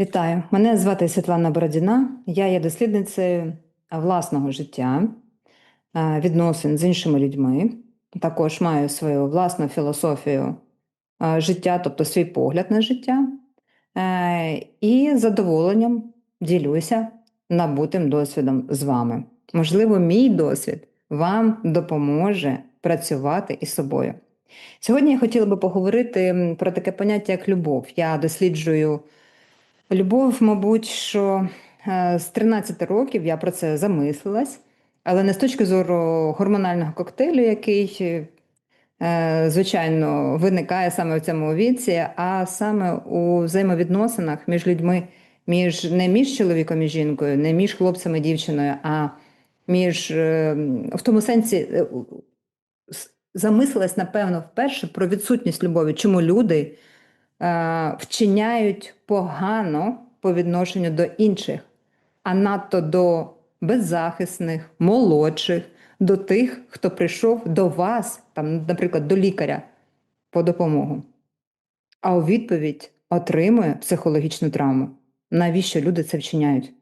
Вітаю, мене звати Світлана Бородіна. Я є дослідницею власного життя, відносин з іншими людьми. Також маю свою власну філософію життя, тобто свій погляд на життя. Е, І з задоволенням ділюся набутим досвідом з вами. Можливо, мій досвід вам допоможе працювати із собою. Сьогодні я хотіла би поговорити про таке поняття, як любов. Я досліджую. Любов, мабуть, що е, з 13 років я про це замислилась, але не з точки зору гормонального коктейлю, який, е, звичайно, виникає саме в цьому віці, а саме у взаємовідносинах між людьми, між не між чоловіком і жінкою, не між хлопцем і дівчиною, а між е, в тому сенсі замислилась, напевно, вперше про відсутність любові, чому люди вчиняють погано по відношенню до інших, а надто до беззахисних, молодших, до тих, хто прийшов до вас, там, наприклад, до лікаря по допомогу. А у відповідь отримує психологічну травму. Навіщо люди це вчиняють?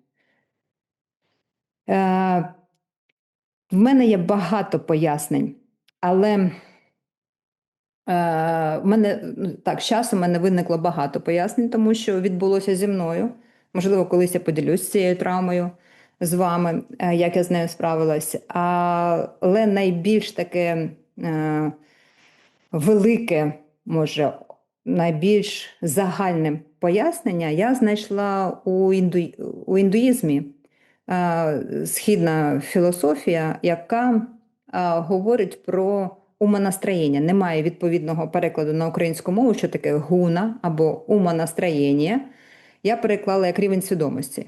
Е, в мене є багато пояснень, але е, в мене ну, так, з часом в мене виникло багато пояснень, тому що відбулося зі мною. Можливо, колись я поділюсь цією травмою з вами, е, як я з нею справилась. Але найбільш таке е, велике, може, найбільш загальне пояснення я знайшла у, інду... у індуїзмі. Е, Східна філософія, яка е, говорить про умонастроєння. Немає відповідного перекладу на українську мову, що таке гуна або умонастроєння. Я переклала як рівень свідомості.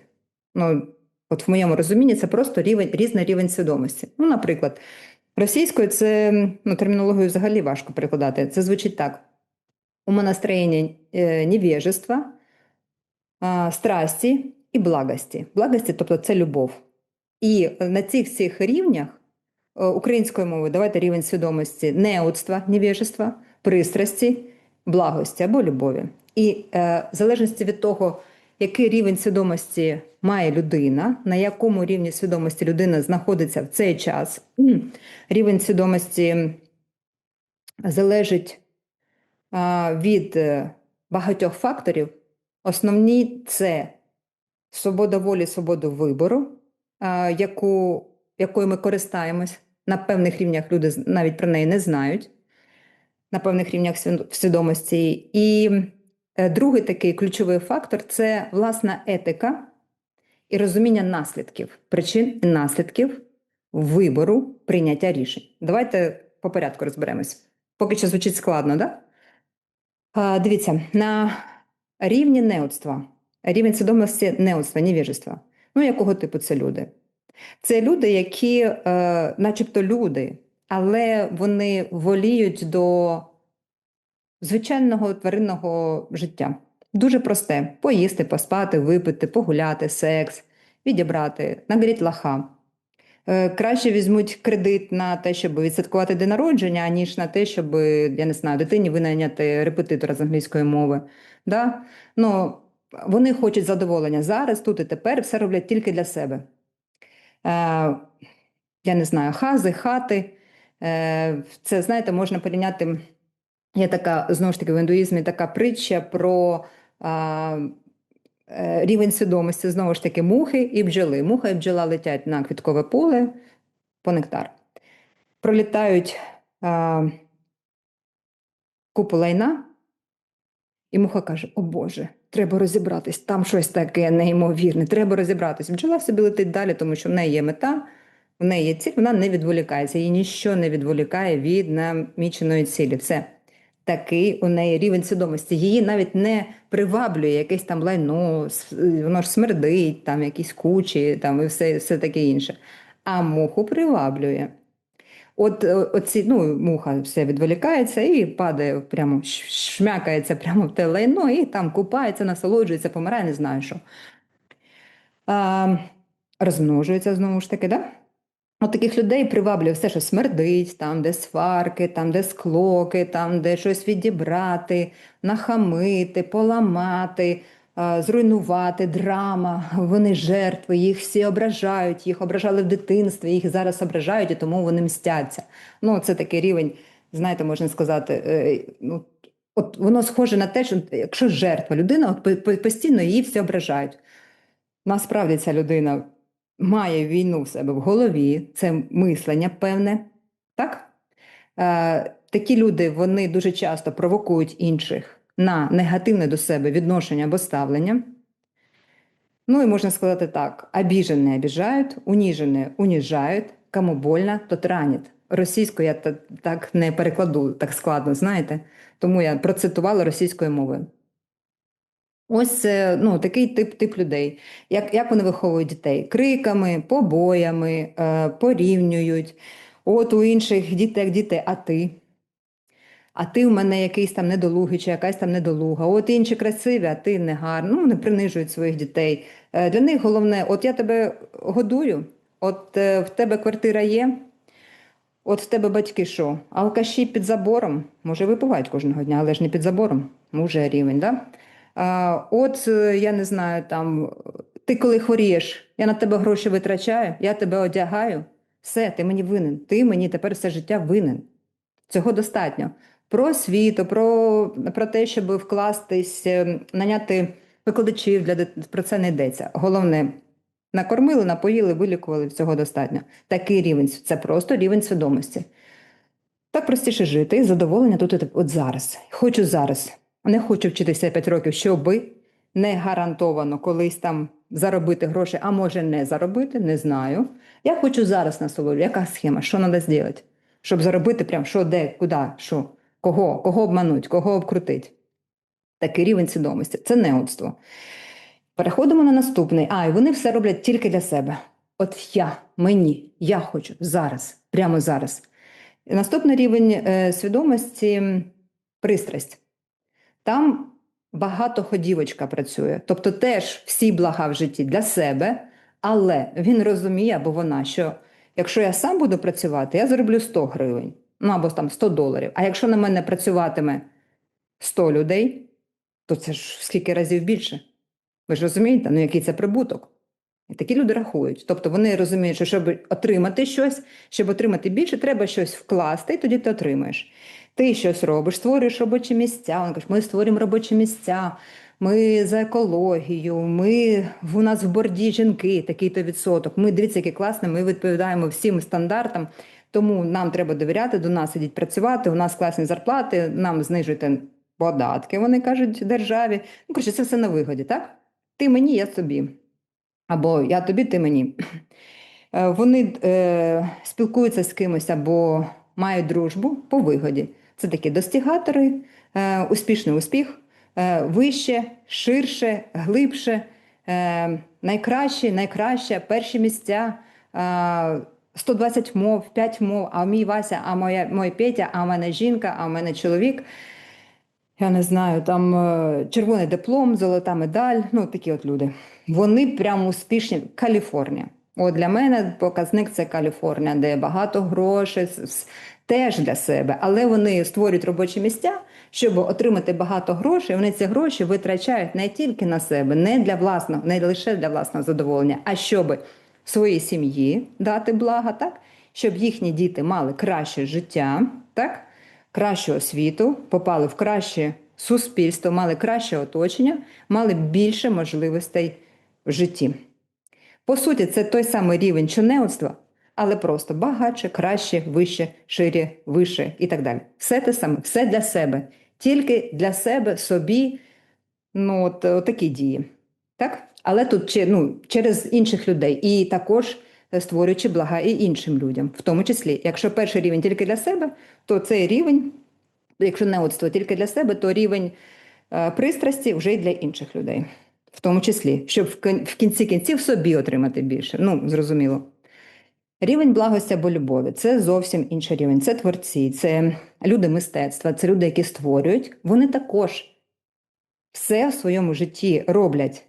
Ну, от в моєму розумінні це просто рівень, різний рівень свідомості. Ну, наприклад, російською це ну, термінологію взагалі важко перекладати. Це звучить так: умонастроєння е, невежества, страсті і благості. Благості, тобто це любов. І на цих всіх рівнях е, українською мовою давайте рівень свідомості неудства, невежества, пристрасті, благості або любові. І е, в залежності від того, який рівень свідомості має людина, на якому рівні свідомості людина знаходиться в цей час, рівень свідомості залежить а, від е, багатьох факторів. Основні це свобода волі, свобода вибору, а, яку, якою ми користаємось. На певних рівнях люди навіть про неї не знають, на певних рівнях свід- свідомості. І е, другий такий ключовий фактор це власна етика і розуміння наслідків, причин і наслідків вибору прийняття рішень. Давайте по порядку розберемось. Поки що звучить складно? Да? Дивіться, на рівні неудства, рівень свідомості неудства, невіжества. Ну, якого типу це люди? Це люди, які, е, начебто, люди, але вони воліють до звичайного тваринного життя. Дуже просте: поїсти, поспати, випити, погуляти, секс, відібрати, нагріть лаха. Е, Краще візьмуть кредит на те, щоб відсвяткувати день народження, аніж на те, щоб, я не знаю, дитині винайняти репетитора з англійської мови. Да? Ну, вони хочуть задоволення зараз, тут і тепер, все роблять тільки для себе. Е, я не знаю, хази, хати. Е, це, знаєте, можна порівняти. Є така, знову ж таки, в індуїзмі така притча про а, е, рівень свідомості, знову ж таки, мухи і бджоли. Муха і бджола летять на квіткове поле по нектар. Пролітають а, купу лайна, і муха каже: О Боже, треба розібратись, там щось таке неймовірне, треба розібратись. Бджола собі летить далі, тому що в неї є мета, в неї є ціль, вона не відволікається, її ніщо не відволікає від наміченої цілі. Все. Такий у неї рівень свідомості. Її навіть не приваблює якесь там лайно, воно ж смердить, там якісь кучі, там і все, все таке інше. А муху приваблює. От е, оці, ну, муха все відволікається і падає прямо, шмякається прямо в те лайно, і там купається, насолоджується, помирає, не знаю що. А, розмножується знову ж таки, да? От таких людей приваблює все, що смердить, там, де сварки, там, де склоки, там, де щось відібрати, нахамити, поламати, зруйнувати, драма, вони жертви, їх всі ображають, їх ображали в дитинстві, їх зараз ображають, і тому вони мстяться. Ну, це такий рівень, знаєте, можна сказати, е, ну, от воно схоже на те, що якщо жертва людина, от по- по- постійно її всі ображають. Насправді ця людина має війну в себе в голові, це мислення певне, так? Е, такі люди вони дуже часто провокують інших на негативне до себе відношення або ставлення. Ну і можна сказати так: обіжені обіжають, уніжені уніжають, кому больно, тот ранить. Російською я так не перекладу так складно, знаєте, тому я процитувала російською мовою. Ось ну, такий тип, тип людей. Як, як вони виховують дітей? Криками, побоями, е, порівнюють. От у інших діти, як діти, а ти? А ти в мене якийсь там недолугий чи якась там недолуга. От інші красиві, а ти не гарна. Ну, вони принижують своїх дітей. Е, Для них головне, от я тебе годую, от е, в тебе квартира є, от в тебе батьки що? Алкаші під забором. Може, випивають кожного дня, але ж не під забором. Може, рівень, да? От е, я не знаю, там ти коли хворієш, я на тебе гроші витрачаю, я тебе одягаю. Все, ти мені винен. Ти мені тепер все життя винен. Цього достатньо. Про освіту, про, про те, щоб вкластись, е, наняти викладачів для про це не йдеться. Головне, накормили, напоїли, вилікували, всього достатньо. Такий рівень це просто рівень свідомості. Так простіше жити, і задоволення тут от зараз. Хочу зараз. Не хочу вчитися 5 років, щоби не гарантовано колись там заробити гроші, а може не заробити, не знаю. Я хочу зараз насолоду. Яка схема? Що треба зробити? Щоб заробити прям що, де, куди, що, кого, кого обмануть, кого обкрутить. Такий рівень свідомості. Це неудство. Переходимо на наступний. А, і вони все роблять тільки для себе. От я, мені, я хочу зараз, прямо зараз. Наступний рівень е, свідомості пристрасть. Там багатоходівочка працює. Тобто теж всі блага в житті для себе, але він розуміє або вона, що якщо я сам буду працювати, я зароблю 100 гривень, ну або там 100 доларів. А якщо на мене працюватиме 100 людей, то це ж скільки разів більше. Ви ж розумієте, ну який це прибуток? І такі люди рахують. Тобто вони розуміють, що щоб отримати щось, щоб отримати більше, треба щось вкласти, і тоді ти отримаєш. Ти щось робиш, створюєш робочі місця. Вони кажуть, ми створюємо робочі місця, ми за екологію, ми у нас в борді жінки, такий-то відсоток. Ми дивіться, який класний, ми відповідаємо всім стандартам. Тому нам треба довіряти, до нас ідіть працювати. У нас класні зарплати, нам знижуйте податки. Вони кажуть державі. Ну, коротше, це все на вигоді, так? Ти мені, я собі. Або я тобі, ти мені. Е, Вони е, спілкуються з кимось або мають дружбу по вигоді. Це такі достігатори, е, успішний успіх, е, вище, ширше, глибше, е, найкраще, найкраще, перші місця, е, 120 мов, 5 мов, а мій Вася, а моя, мой Петя, а в мене жінка, а в мене чоловік. Я не знаю, там е, червоний диплом, золота медаль, ну такі от люди. Вони прямо успішні. Каліфорнія. От для мене показник це Каліфорнія, де багато грошей, теж для себе, але вони створюють робочі місця, щоб отримати багато грошей. Вони ці гроші витрачають не тільки на себе, не для власного, не лише для власного задоволення, а щоб своїй сім'ї дати блага, так? Щоб їхні діти мали краще життя, так? кращу освіту, попали в краще суспільство, мали краще оточення, мали більше можливостей в житті. По суті, це той самий рівень чинеоцтва, але просто багатше, краще, вище, шире, вище і так далі. Все те саме, все для себе, тільки для себе, собі, ну, от, от такі дії. Так? Але тут ну, через інших людей і також е, створюючи блага і іншим людям, в тому числі, якщо перший рівень тільки для себе, то цей рівень, якщо неоцтво тільки для себе, то рівень е, пристрасті вже й для інших людей, в тому числі, щоб в кінці кінців собі отримати більше. Ну, зрозуміло. Рівень благості або любові це зовсім інший рівень. Це творці, це люди мистецтва, це люди, які створюють. Вони також все в своєму житті роблять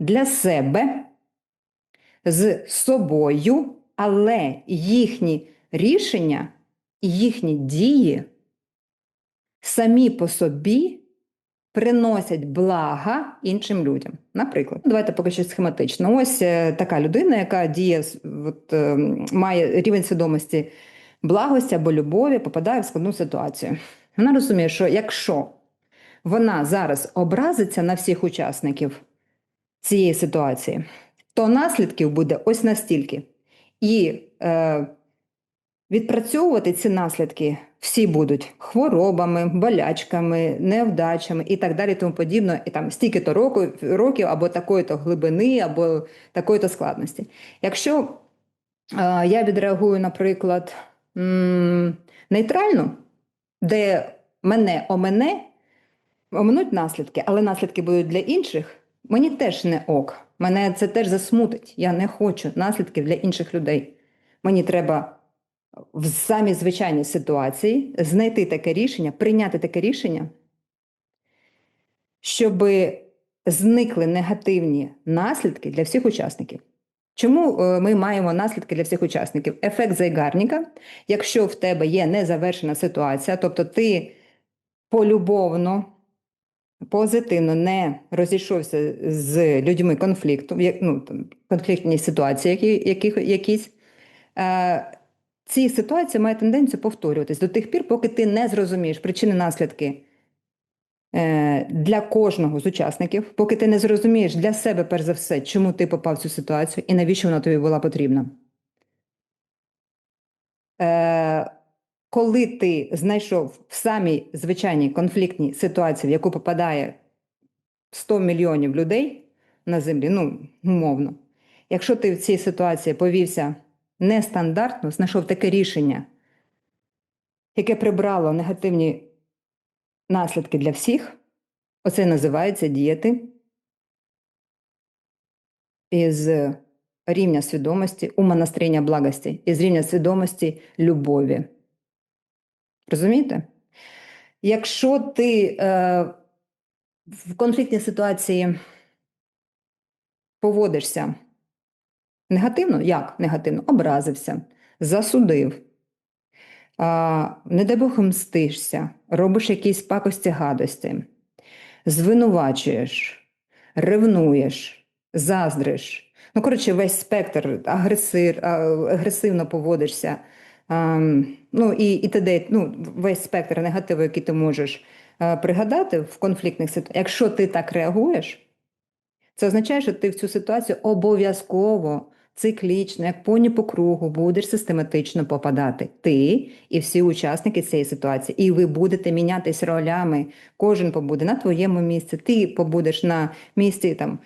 для себе з собою, але їхні рішення і їхні дії самі по собі приносять блага іншим людям. Наприклад, давайте поки що схематично. Ось е, така людина, яка діє от, е, має рівень свідомості благості або любові, попадає в складну ситуацію. Вона розуміє, що якщо вона зараз образиться на всіх учасників цієї ситуації, то наслідків буде ось настільки. І е, відпрацьовувати ці наслідки всі будуть хворобами, болячками, невдачами і так далі, тому подібне, і там стільки-то року, років, або такої-то глибини, або такої-то складності. Якщо е, я відреагую, наприклад, нейтрально, де мене омене, оминуть наслідки, але наслідки будуть для інших, мені теж не ок. Мене це теж засмутить. Я не хочу наслідків для інших людей. Мені треба в самій звичайній ситуації знайти таке рішення, прийняти таке рішення, щоб зникли негативні наслідки для всіх учасників. Чому е, ми маємо наслідки для всіх учасників? Ефект Зайгарніка, якщо в тебе є незавершена ситуація, тобто ти полюбовно, позитивно не розійшовся з людьми конфлікту, ну, конфліктні ситуації, які, яких, якісь, е, ці ситуації мають тенденцію повторюватись до тих пір, поки ти не зрозумієш причини наслідки е, для кожного з учасників, поки ти не зрозумієш для себе, перш за все, чому ти попав в цю ситуацію і навіщо вона тобі була потрібна. Коли ти знайшов в самій звичайній конфліктній ситуації, в яку попадає 100 мільйонів людей на землі, ну, умовно, якщо ти в цій ситуації повівся нестандартно, знайшов таке рішення, яке прибрало негативні наслідки для всіх, оце називається діяти із рівня свідомості умонастроєння благості, із рівня свідомості любові. Розумієте? Якщо ти е, в конфліктній ситуації поводишся негативно, як негативно? Образився, засудив, а, не дай Бог мстишся, робиш якісь пакості гадості, звинувачуєш, ревнуєш, заздриш. Ну, коротше, весь спектр агресир, агресивно поводишся. А, ну, і, і т.д. ну, весь спектр негативу, який ти можеш а, пригадати в конфліктних ситуаціях. Якщо ти так реагуєш, це означає, що ти в цю ситуацію обов'язково, циклічно, як поні по кругу, будеш систематично попадати. Ти і всі учасники цієї ситуації. І ви будете мінятись ролями. Кожен побуде на твоєму місці, ти побудеш на місці там.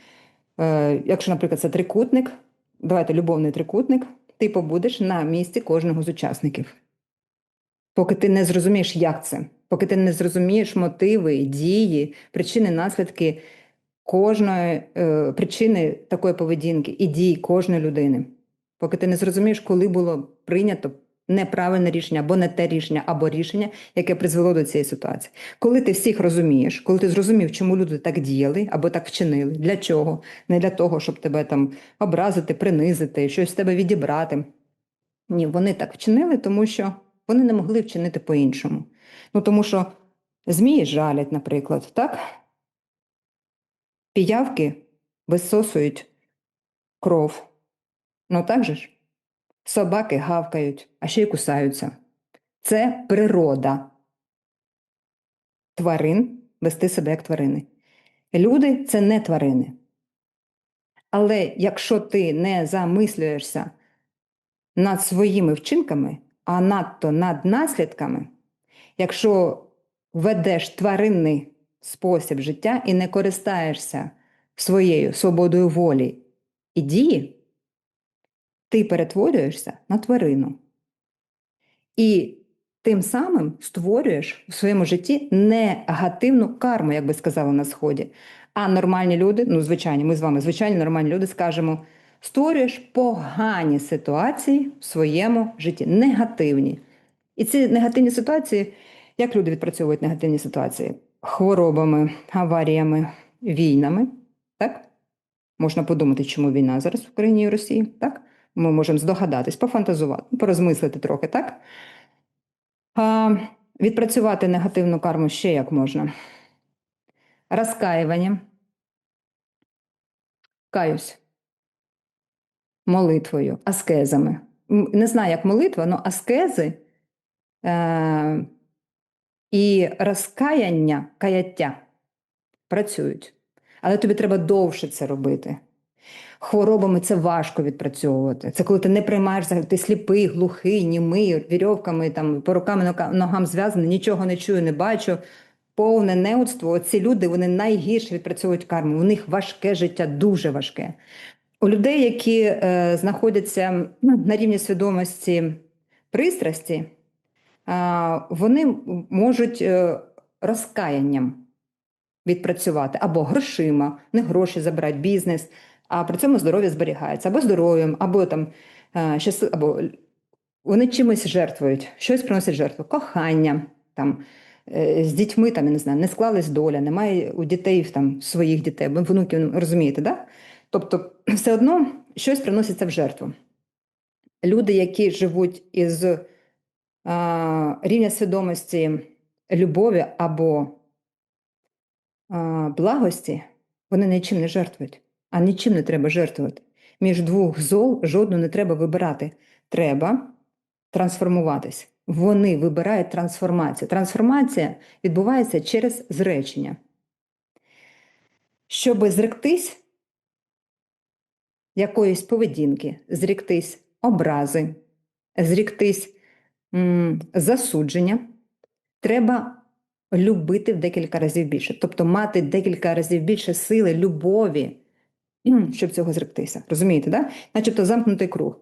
Е, якщо, наприклад, це трикутник, давайте любовний трикутник, ти побудеш на місці кожного з учасників. Поки ти не зрозумієш, як це, поки ти не зрозумієш мотиви, дії, причини, наслідки кожної е, причини такої поведінки і дій кожної людини. Поки ти не зрозумієш, коли було прийнято неправильне рішення або не те рішення, або рішення, яке призвело до цієї ситуації. Коли ти всіх розумієш, коли ти зрозумів, чому люди так діяли або так вчинили, для чого? Не для того, щоб тебе там образити, принизити, щось з тебе відібрати. Ні, вони так вчинили, тому що вони не могли вчинити по-іншому. Ну тому що змії жалять, наприклад, так? Піявки висосують кров. Ну так же ж? Собаки гавкають, а ще й кусаються. Це природа тварин вести себе як тварини. Люди це не тварини. Але якщо ти не замислюєшся над своїми вчинками, а надто над наслідками, якщо ведеш тваринний спосіб життя і не користаєшся своєю свободою волі і дії, ти перетворюєшся на тварину. І тим самим створюєш в своєму житті негативну карму, як би сказали на Сході. А нормальні люди, ну, звичайні, ми з вами, звичайні нормальні люди, скажемо, створюєш погані ситуації в своєму житті, негативні. І ці негативні ситуації, як люди відпрацьовують негативні ситуації? Хворобами, аваріями, війнами. Так? Можна подумати, чому війна зараз в Україні і Росії. Так? Ми можемо здогадатись, пофантазувати, порозмислити трохи, так? А, відпрацювати негативну карму ще як можна. розкаюванням, каюсь, молитвою, аскезами. Не знаю, як молитва, але аскези е- і розкаяння, каяття працюють. Але тобі треба довше це робити. Хворобами це важко відпрацьовувати. Це коли ти не приймаєш ти сліпий, глухий, німий, вірьовками, там, по рукам і нока- ногам зв'язаний, нічого не чую, не бачу. Повне неудство. Ці люди вони найгірше відпрацьовують карму. У них важке життя, дуже важке. У людей, які е, знаходяться ну, на рівні свідомості пристрасті, е, вони можуть е, розкаянням відпрацювати або грошима, не гроші забирати, бізнес, а при цьому здоров'я зберігається, або здоров'ям, або там е, щас, або вони чимось жертвують, щось приносять жертву, кохання там. е, З дітьми там я не знаю, не склалась доля, немає у дітей там своїх дітей, бо внуків розумієте, да? Тобто, все одно щось приноситься в жертву. Люди, які живуть із а, рівня свідомості любові або а, благості, вони нічим не жертвують, а нічим не треба жертвувати. Між двох зол жодну не треба вибирати. Треба трансформуватись. Вони вибирають трансформацію. Трансформація відбувається через зречення. Щоби зректись якоїсь поведінки, зріктись образи, зріктись м, засудження, треба любити в декілька разів більше, тобто мати декілька разів більше сили, любові, щоб цього зректися. Розумієте, да? начебто замкнутий круг.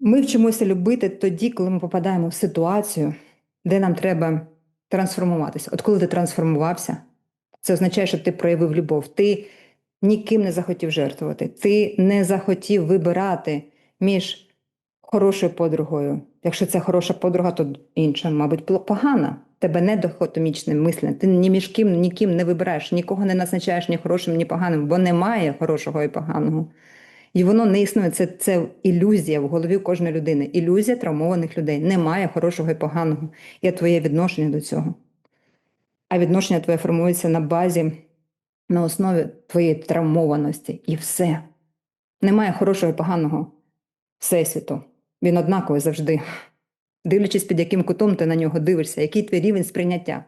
Ми вчимося любити тоді, коли ми попадаємо в ситуацію, де нам треба трансформуватися. От коли ти трансформувався, це означає, що ти проявив любов. Ти ніким не захотів жертвувати. Ти не захотів вибирати між хорошою подругою. Якщо це хороша подруга, то інша, мабуть, погана. Тебе не дихотомічне мислення. Ти ні між ким, ніким не вибираєш, нікого не назначаєш ні хорошим, ні поганим, бо немає хорошого і поганого. І воно не існує. Це, це ілюзія в голові кожної людини. Ілюзія травмованих людей. Немає хорошого і поганого. Є твоє відношення до цього. А відношення твоє формується на базі, на основі твоєї травмованості. І все. Немає хорошого і поганого всесвіту. Він однаковий завжди. Дивлячись, під яким кутом ти на нього дивишся, який твій рівень сприйняття.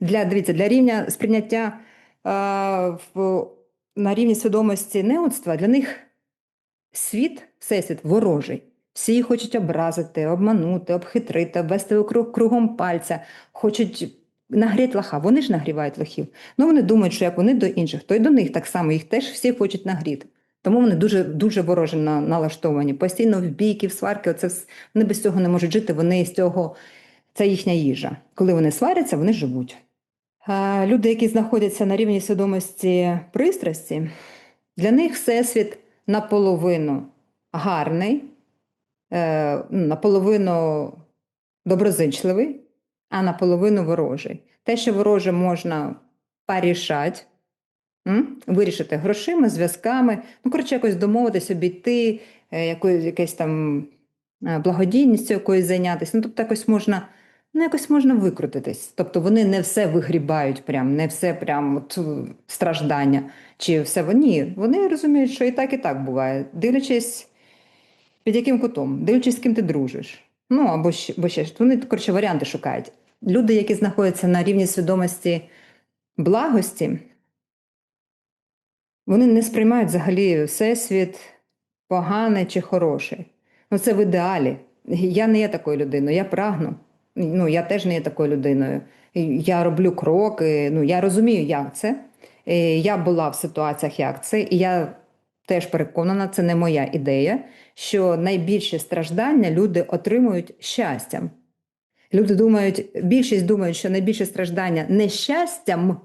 Для, дивіться, для рівня сприйняття а, в, на рівні свідомості неудства для них світ, всесвіт ворожий. Всі їх хочуть образити, обманути, обхитрити, обвести кругом пальця, хочуть нагріти лоха. Вони ж нагрівають лохів. Ну вони думають, що як вони до інших, то й до них так само їх теж всі хочуть нагріти. Тому вони дуже дуже вороже на, налаштовані. Постійно в бійки, в сварки. Оце вони без цього не можуть жити. Вони з цього це їхня їжа. Коли вони сваряться, вони живуть. А люди, які знаходяться на рівні свідомості пристрасті, для них всесвіт наполовину гарний, е, ну, наполовину доброзичливий, а наполовину ворожий. Те, що вороже можна порішати, вирішити грошима, зв'язками, ну, коротше, якось домовитись, обійти, е, якоюсь, якесь там е, благодійністю якоюсь зайнятися. Ну, тобто якось можна, ну, якось можна викрутитись. Тобто вони не все вигрібають, прям, не все прям от, е, страждання, чи все вони. Вони розуміють, що і так, і так буває. Дивлячись, під яким кутом, дивлячись, з ким ти дружиш. Ну, або ще, або ще. Вони, коротше, варіанти шукають. Люди, які знаходяться на рівні свідомості благості, вони не сприймають взагалі всесвіт поганий чи хороший. Ну, це в ідеалі. Я не є такою людиною, я прагну. Ну, я теж не є такою людиною. Я роблю кроки, ну, я розумію, як це. Я була в ситуаціях, як це, і я теж переконана, це не моя ідея, що найбільше страждання люди отримують щастям. Люди думають, більшість думають, що найбільше страждання нещастям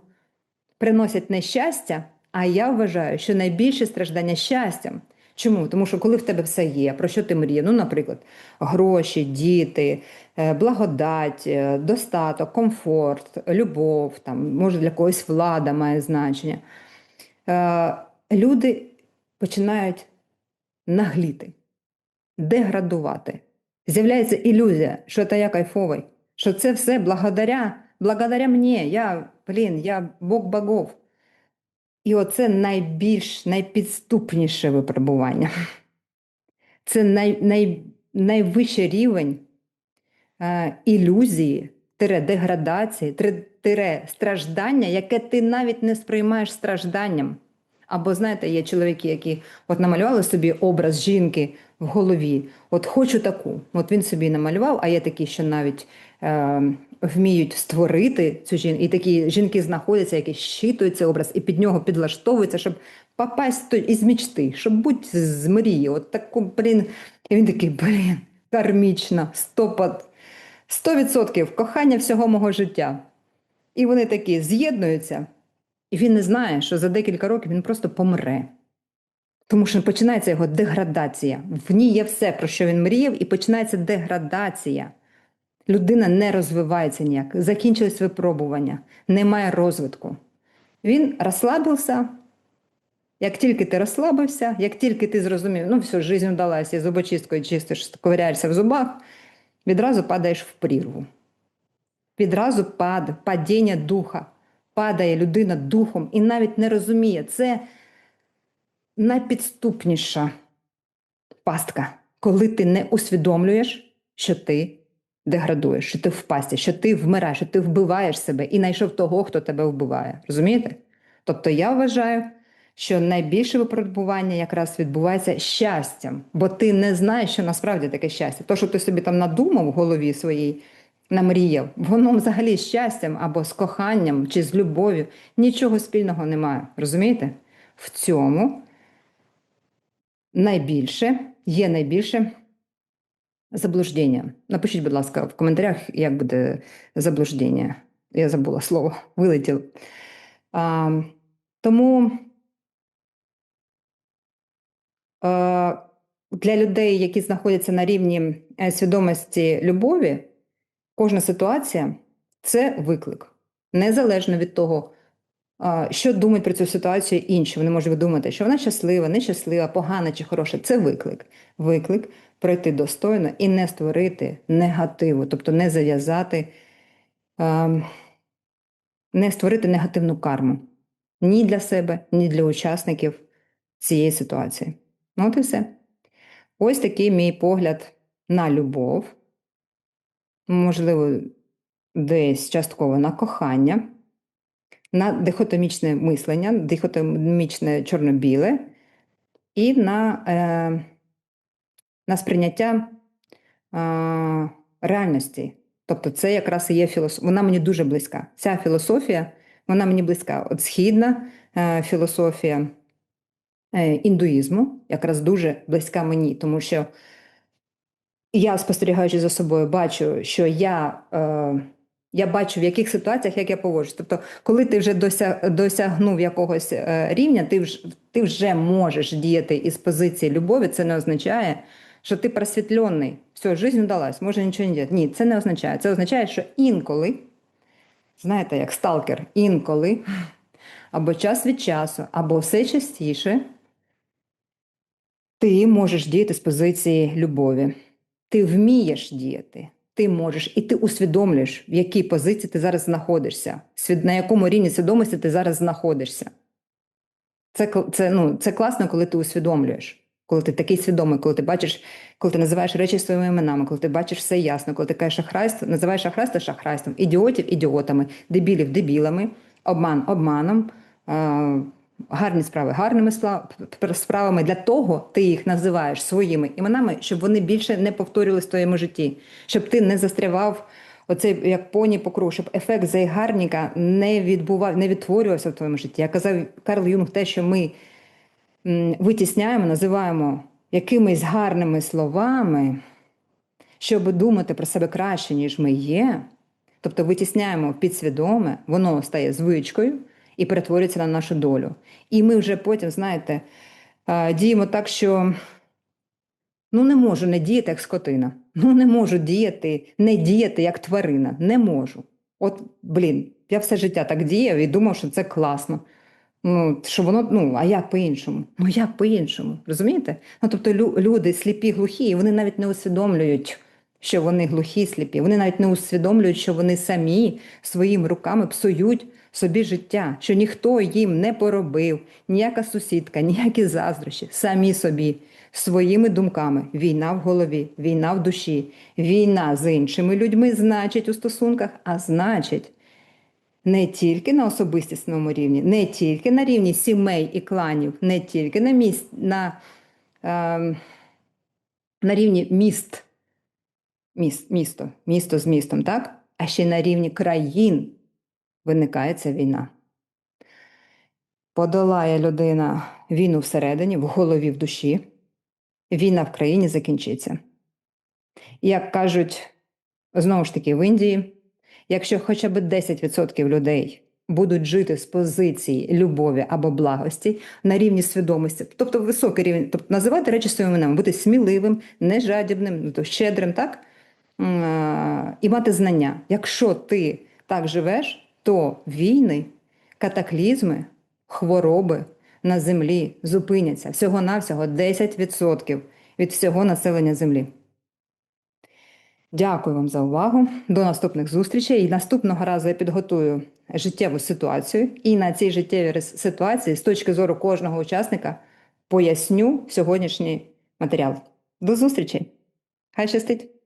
приносять нещастя, а я вважаю, що найбільше страждання щастям. Чому? Тому що коли в тебе все є, про що ти мрієш? Ну, наприклад, гроші, діти, е, благодать, е, достаток, комфорт, любов, там, може для когось влада має значення. Е, Люди починають нагліти, деградувати. З'являється ілюзія, що це я кайфовий, що це все благодаря, благодаря мені. Я блін, я Бог богов. І оце найбільш найпідступніше випробування. Це най, най, найвищий рівень е, ілюзії, тире деградації, тире, страждання, яке ти навіть не сприймаєш стражданням. Або, знаєте, є чоловіки, які от намалювали собі образ жінки в голові. От хочу таку. От він собі намалював, а є такі, що навіть е, вміють створити цю жінку. І такі жінки знаходяться, які щитують цей образ і під нього підлаштовуються, щоб попасть із мечти, щоб бути з мрії. От таку, блін. І він такий, блін, кармічна, стопад. 100% кохання всього мого життя. І вони такі з'єднуються, і він не знає, що за декілька років він просто помре. Тому що починається його деградація. В ній є все, про що він мріяв, і починається деградація. Людина не розвивається ніяк, закінчились випробування, немає розвитку. Він розслабився. Як тільки ти розслабився, як тільки ти зрозумів, ну все, життя вдалася, зубочисткою чистиш, ковиряєшся в зубах, відразу падаєш в прірву. Відразу пад, падіння духа. Падає людина духом і навіть не розуміє. Це найпідступніша пастка, коли ти не усвідомлюєш, що ти деградуєш, що ти в пасті, що ти вмираєш, що ти вбиваєш себе і знайшов того, хто тебе вбиває. Розумієте? Тобто я вважаю, що найбільше випробування якраз відбувається щастям, бо ти не знаєш, що насправді таке щастя. То, що ти собі там надумав в голові своїй, намріяв, воно взагалі з щастям або з коханням чи з любов'ю нічого спільного немає. Розумієте? В цьому найбільше є найбільше заблуждення. Напишіть, будь ласка, в коментарях, як буде заблуждення. Я забула слово, вилетіло. А, тому а, для людей, які знаходяться на рівні е, свідомості любові, кожна ситуація це виклик. Незалежно від того, що думають про цю ситуацію інші. Вони можуть думати, що вона щаслива, нещаслива, погана чи хороша. Це виклик. Виклик пройти достойно і не створити негативу, тобто не зав'язати, не створити негативну карму ні для себе, ні для учасників цієї ситуації. Ну, от і все. Ось такий мій погляд на любов, можливо, десь частково на кохання на дихотомічне мислення, дихотомічне чорно-біле і на е, на сприйняття е, реальності. Тобто, це якраз і є філософія. Вона мені дуже близька. Ця філософія, вона мені близька. От східна е, філософія е, індуїзму якраз дуже близька мені, тому що я, спостерігаючи за собою, бачу, що я. Е, я бачу, в яких ситуаціях як я поводжусь. Тобто, коли ти вже досяг, досягнув якогось е, рівня, ти вже, ти вже можеш діяти із позиції любові. Це не означає, що ти просвітлений. Все, життя вдалась, може нічого не діяти. Ні, це не означає. Це означає, що інколи, знаєте, як сталкер, інколи, або час від часу, або все частіше, ти можеш діяти з позиції любові. Ти вмієш діяти ти можеш, і ти усвідомлюєш, в якій позиції ти зараз знаходишся, на якому рівні свідомості ти зараз знаходишся. Це це, ну, це класно, коли ти усвідомлюєш, коли ти такий свідомий, коли ти бачиш, коли ти називаєш речі своїми іменами, коли ти бачиш все ясно, коли ти кажеш шахрайство, називаєш шахрайство шахрайством, ідіотів ідіотами, дебілів дебілами, обман обманом гарні справи гарними справами. Для того ти їх називаєш своїми іменами, щоб вони більше не повторювалися в твоєму житті, щоб ти не застрявав оцей як поні по кругу, щоб ефект зайгарника не відбував, не відтворювався в твоєму житті. Я казав Карл Юнг, те, що ми витісняємо, називаємо якимись гарними словами, щоб думати про себе краще, ніж ми є. Тобто витісняємо підсвідоме, воно стає звичкою і перетворюється на нашу долю. І ми вже потім, знаєте, діємо так, що ну не можу не діяти як скотина. Ну не можу діяти, не діяти як тварина. Не можу. От, блін, я все життя так діяв і думав, що це класно. Ну, що воно, ну, а як по-іншому? Ну, як по-іншому? Розумієте? Ну, тобто, лю люди сліпі, глухі, і вони навіть не усвідомлюють що вони глухі, сліпі. Вони навіть не усвідомлюють, що вони самі своїми руками псують собі життя, що ніхто їм не поробив, ніяка сусідка, ніякі заздрощі, самі собі, своїми думками. Війна в голові, війна в душі, війна з іншими людьми, значить, у стосунках, а значить, не тільки на особистісному рівні, не тільки на рівні сімей і кланів, не тільки на, міс... на, е... на рівні міст, міст, місто, місто з містом, так? а ще на рівні країн виникає ця війна. Подолає людина війну всередині, в голові, в душі, війна в країні закінчиться. Як кажуть, знову ж таки, в Індії, якщо хоча б 10% людей будуть жити з позиції любові або благості на рівні свідомості, тобто високий рівень, тобто називати речі своїми іменами, бути сміливим, нежадібним, ну, щедрим, так? А, І мати знання. Якщо ти так живеш, то війни, катаклізми, хвороби на землі зупиняться всього-навсього 10% від всього населення землі. Дякую вам за увагу. До наступних зустрічей. І наступного разу я підготую життєву ситуацію. І на цій життєвій ситуації, з точки зору кожного учасника, поясню сьогоднішній матеріал. До зустрічі! Хай щастить!